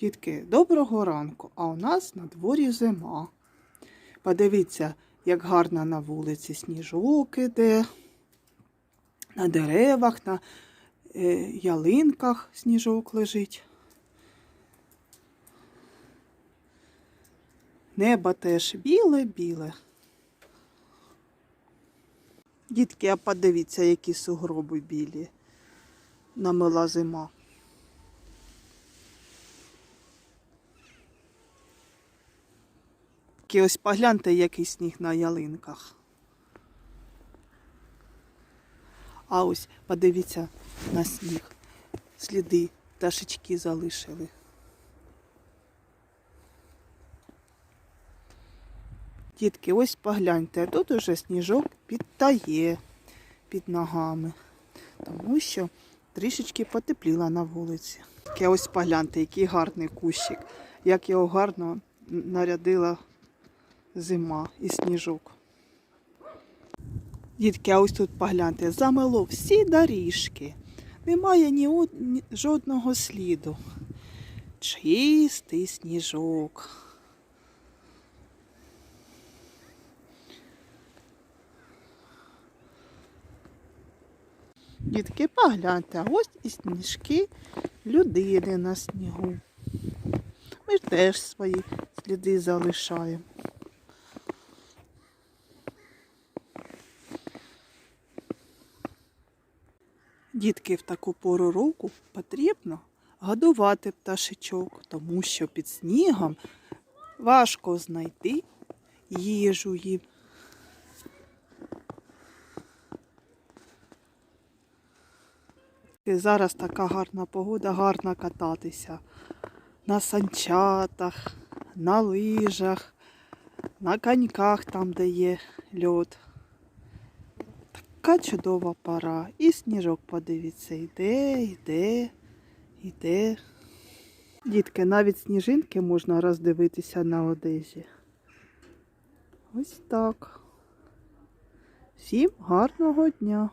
Дітки, доброго ранку, а у нас на дворі зима. Подивіться, як гарно на вулиці сніжок іде, на деревах, на е, ялинках сніжок лежить. Небо теж біле-біле. Дітки, а подивіться, які сугроби білі. Намила зима. Тільки ось погляньте, який сніг на ялинках. А ось подивіться на сніг. Сліди пташечки залишили. Дітки, ось погляньте, тут уже сніжок підтає під ногами, тому що трішечки потепліло на вулиці. Ось погляньте, який гарний кущик, як його гарно нарядила зима і сніжок. Дітки, а ось тут погляньте, замело всі доріжки. Немає ні, ні жодного сліду. Чистий сніжок. Дітки, погляньте, а ось і сніжки людини на снігу. Ми ж теж свої сліди залишаємо. Дітки в таку пору року потрібно годувати пташечок, тому що під снігом важко знайти їжу їм. І зараз така гарна погода, гарно кататися на санчатах, на лижах, на коньках там, де є льод. Така чудова пора. І сніжок, подивіться, йде, йде, йде. Дітки, навіть сніжинки можна роздивитися на одежі. Ось так. Всім гарного дня!